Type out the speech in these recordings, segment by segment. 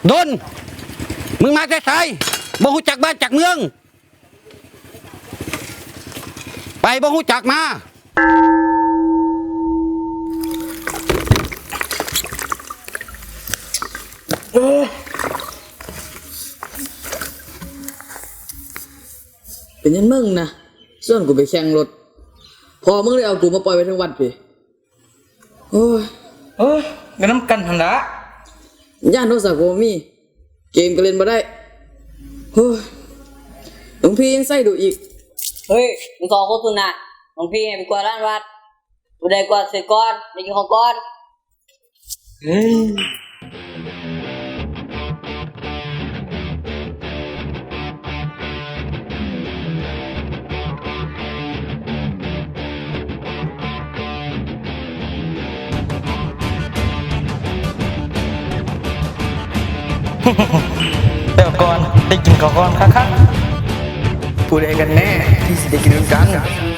บักดน มึงมาแต่ไสบ่ฮู้จักบ้านจักเมือง ไปบ่ฮู้จักมา เป็นยันมึงนะส่วนกูไปแข่งรถ พอมึงเลยเอากูมาปล่อยไว้ทั้งวัดไปโอ้ย เอ้ยกันน้ำกันหันละ ย่านโทรศัพท์กูบ่มี เกมก็เล่นมาได้โอ้ยหลวงพี่ยังใส่ดูอีก เฮ้ยมึงสองคนสุนนะหลวงพี่ให้ไปกวาดร้านวัดกูได้กวาดเสร็จก่อนได้กินของก่อน เฮ้ย เดี๋ยวก่อนได้กินข้าวก่อนค่ะค่ะผู้ใดกันแน่ที่สิได้กินด้ว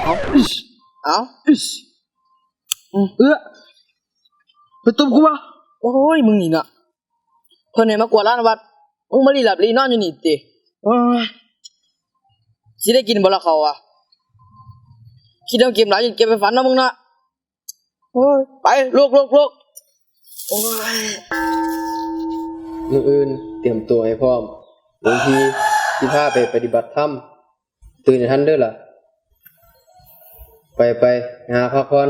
ยกันเอาเอื้อไปตุ้มกูวะโอ้ยมึงนี่นะเพิ่นให้มากวาดร้านวัดมึงมารีหลับรีนอนอยู่นี่ติโอ้ยสิได้กินบ่ละเขาอะคิดเอาเกมหลายจนเก็บไปฝันนะมึงนะโอ้ยไปลุกลุกลุกโอ้ยมืออื่นเตรียมตัวให้พร้อมหลวงพี่ที่พาไปปฏิบัติธรรมตื่นทันเด้อล่ะ ไปไปหาพักผ่อน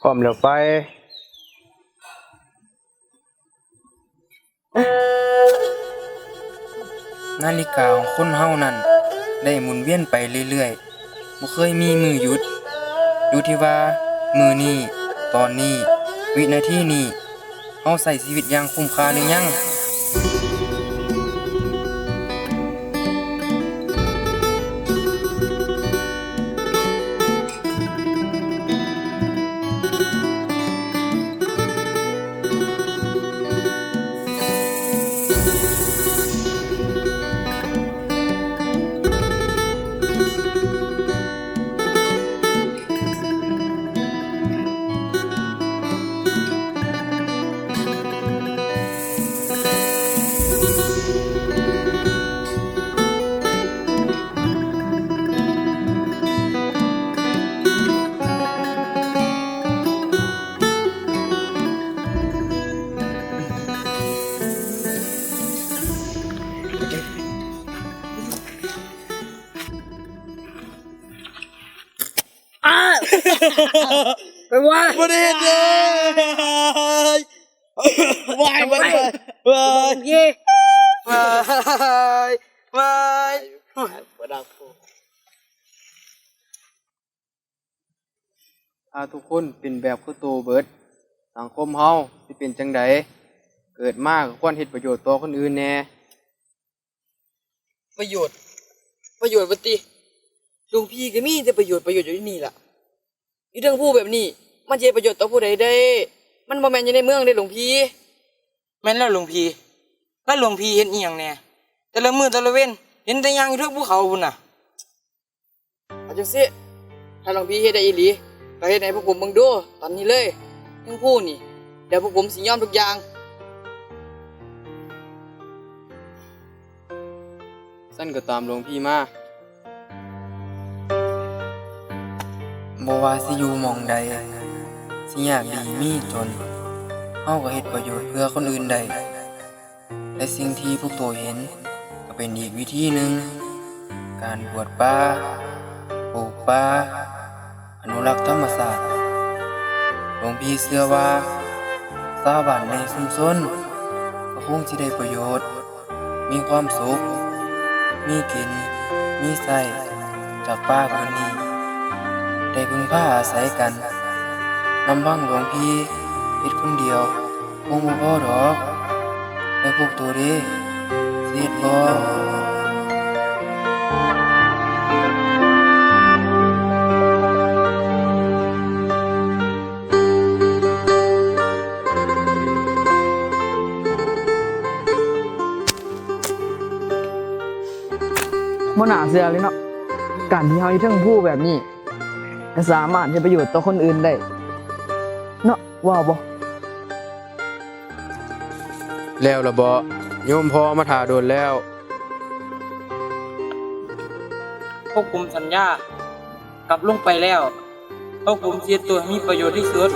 พร้อมแล้วไปนาฬิกาของคนเฮานั้น ได้หมุนเวียนไปเรื่อยๆบ่เคยมีมือหยุด อยู่ที่ว่า มือนี้ตอนนี้ วินาทีนี้เฮาใส่ชีวิตอย่างคุ้มค่าหรือยัง ไปว่าประเด็นเลยวายวายวายเย่วายวายอาทุกคนเป็นแบบคือโตเบิด สังคมเฮาสิเป็นจังใดเกิดมากควรเฮ็ดประโยชน์ต่อคนอื่นแน่ประโยชน์ ประโยชน์บัติลวงพี่ก็มีแต่ประโยชน์ประโยชน์อยู่ที่นี่ล่ะ อีเรื่องผู้แบบนี้ มันจะให้ประโยชน์ต่อผู้ใดได้ มันบ่แม่นอยู่ในเมืองเด้หลวงพี่แม่นแล้วหลวงพี่แล้วหลวงพี่เห็นอีหยังแน่แต่ละมือแต่ละเว้นเห็นแต่หยังอยู่เทือกภูเขาพุ่นน่ะเอาจังสิถ้าหลวงพี่เฮ็ดได้อีหลีก็เฮ็ดให้พวกผมเบิ่งดูตอนนี้เลยเรื่องผู้นี่ เดี๋ยวพวกผมสิยอมทุกอย่างสั้นก็ตามหลวงพี่มา บ่ว่าสิอยู่หม่องใด สิยากดีมีจนเฮาก็เฮ็ดประโยชน์เพื่อคนอื่นได้และสิ่งที่พวกตัวเห็น ก็เป็นอีกวิธีหนึ่ง การบวชป่าปลูกป่าอนุรักษ์ธรรมศาสตร์หลวงพี่เชื่อว่าชาวบ้านในชุมชนก็คงสิได้ประโยชน์ มีความสุข มีกิน มีใส่จากป้าพื้นนี้ ได้พึ่งพาอาศัยกันลำพังหลวงพี่เฮ็ดคนเดียวคงบ่พอดอกแล้วพวกตัวเด้สิเฮ็ดบ่บ่น่าเชื่อเลยเนาะการที่เฮาอยู่เทิงผู้แบบนี้ ก็สามารถเฮ็ดประโยชน์ต่อคนอื่นได้ เนาะว่าบ่แล้วละบ่โยมพ่อมาถ่าโดนแล้วพวกผมสัญญากลับลงไปแล้วพวกผมเสียตัวให้มีประโยชน์ที่สุด